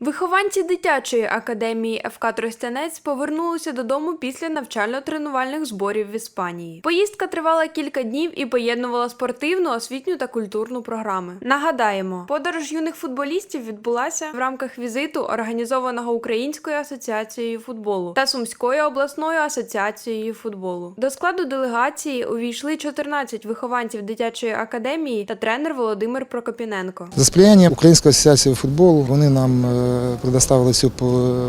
Вихованці дитячої академії ФК Тростянець повернулися додому після навчально-тренувальних зборів в Іспанії. Поїздка тривала кілька днів і поєднувала спортивну, освітню та культурну програми. Нагадаємо, подорож юних футболістів відбулася в рамках візиту, організованого Українською асоціацією футболу та Сумською обласною асоціацією футболу. До складу делегації увійшли 14 вихованців дитячої академії та тренер Володимир Прокопіненко. За сприяння Української асоціації футболу вони нам е, предоставили цю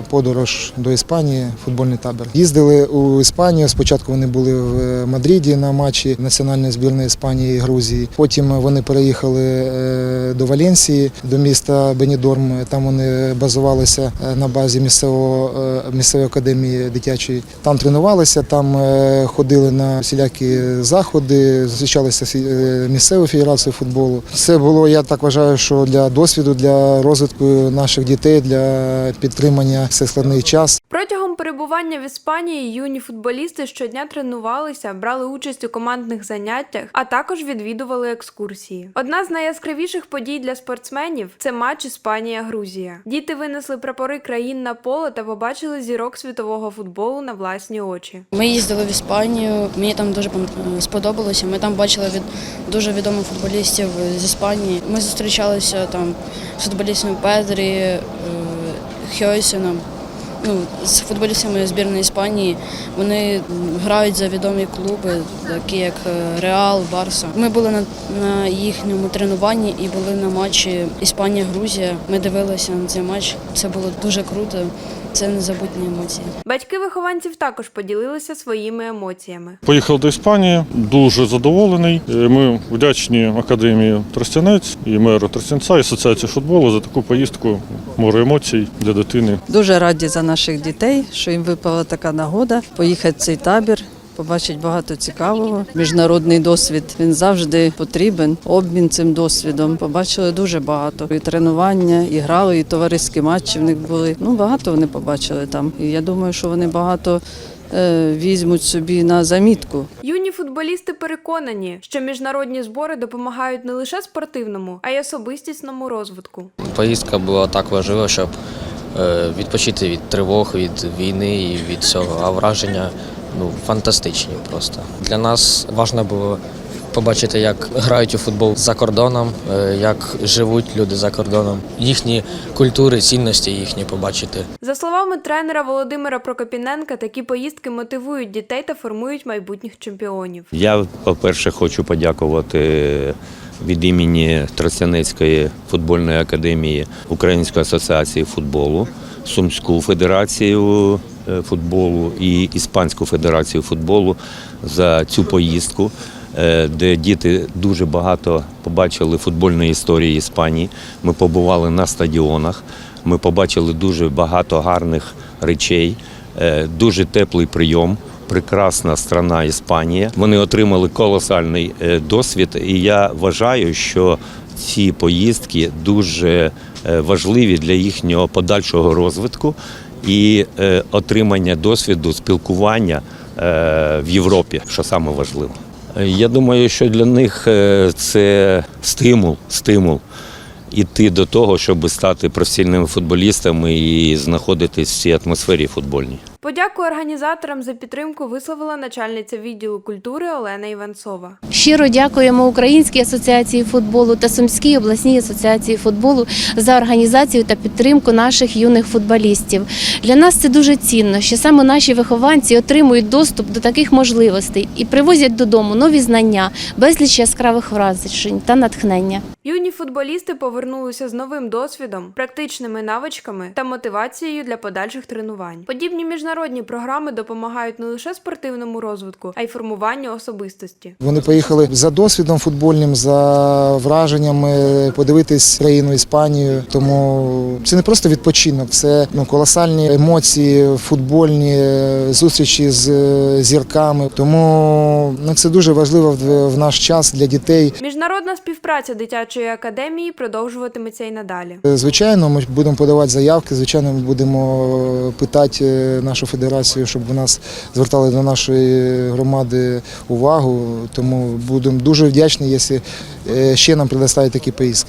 подорож до Іспанії, футбольний табір. Їздили у Іспанію. Спочатку вони були в Мадриді на матчі національної збірної Іспанії і Грузії. Потім вони переїхали е, до Валенсії, до міста Бенідорм. Там вони базувалися е, на базі місцевого е, місцевої академії дитячої. Там тренувалися, там е, ходили на всілякі заходи, зустрічалися з е, місцевою федерацією футболу. Це було, я так вважаю, що для досвіду, для розвитку наших дітей, для підтримання в цей складний час. Протягом перебування в Іспанії юні футболісти щодня тренувалися, брали участь у командних заняттях, а також відвідували екскурсії. Одна з найяскравіших подій для спортсменів це матч Іспанія-Грузія. Діти винесли прапори країн на поле та побачили зірок світового футболу на власні очі. Ми їздили в Іспанію, мені там дуже сподобалося. Ми там бачили від дуже відомих футболістів з Іспанії. Ми зустрічалися там з футболістами Педрі, е, Хьойсеном. Ну, з футболістами збірної Іспанії вони грають за відомі клуби, такі як е, Реал, Барса. Ми були на, на їхньому тренуванні і були на матчі Іспанія-Грузія. Ми дивилися на цей матч. Це було дуже круто. Це незабутні емоції. Батьки вихованців також поділилися своїми емоціями. Поїхав до Іспанії, дуже задоволений. Е, Ми вдячні академії Тростянець і меру Тростянця, і асоціації футболу за таку поїздку. Море емоцій для дитини. Дуже раді за наших дітей, що їм випала така нагода поїхати в цей табір. Побачить багато цікавого. Міжнародний досвід він завжди потрібен. Обмін цим досвідом. Побачили дуже багато. І тренування, і грали, і товариські матчі в них були. Ну багато вони побачили там. І я думаю, що вони багато е, візьмуть собі на замітку. Юні футболісти переконані, що міжнародні збори допомагають не лише спортивному, а й особистісному розвитку. Поїздка була так важлива, щоб відпочити від тривог, від війни і від цього. А враження ну, фантастичні просто. Для нас важливо було побачити, як грають у футбол за кордоном, е, як живуть люди за кордоном, їхні культури, цінності їхні побачити. За словами тренера Володимира Прокопіненка, такі поїздки мотивують дітей та формують майбутніх чемпіонів. Я, по-перше, хочу подякувати від імені Тростянецької футбольної академії Української асоціації футболу, Сумську федерацію е, футболу і Іспанську федерацію футболу за цю поїздку, е, де діти дуже багато побачили футбольної історії Іспанії. Ми побували на стадіонах, ми побачили дуже багато гарних речей, е, дуже теплий прийом прекрасна страна Іспанія. Вони отримали колосальний е, досвід, і я вважаю, що ці поїздки дуже е, важливі для їхнього подальшого розвитку і е, отримання досвіду спілкування в Європі, що саме важливо. Я думаю, що для них це стимул, стимул іти до того, щоб стати професійними футболістами і знаходитись в цій атмосфері футбольній. Подяку організаторам за підтримку висловила начальниця відділу культури Олена Іванцова. Щиро дякуємо Українській асоціації футболу та Сумській обласній асоціації футболу за організацію та підтримку наших юних футболістів. Для нас це дуже цінно, що саме наші вихованці отримують доступ до таких можливостей і привозять додому нові знання, безліч яскравих вражень та натхнення. Юні футболісти повернулися з новим досвідом, практичними навичками та мотивацією для подальших тренувань. Подібні міжнародні програми допомагають не лише спортивному розвитку, а й формуванню особистості. Вони поїхали за досвідом футбольним, за враженнями, подивитись країну Іспанію. Тому це не просто відпочинок, це ну колосальні емоції, футбольні зустрічі з е, зірками. Тому ну, це дуже важливо в, наш час для дітей. Міжнародна співпраця дитячої академії продовжуватиметься й надалі. Звичайно, ми будемо подавати заявки. Звичайно, ми будемо питати е, нашу федерацію, щоб у нас звертали до нашої громади увагу. Тому будемо дуже вдячні, якщо е, ще нам предоставить такі поїздки.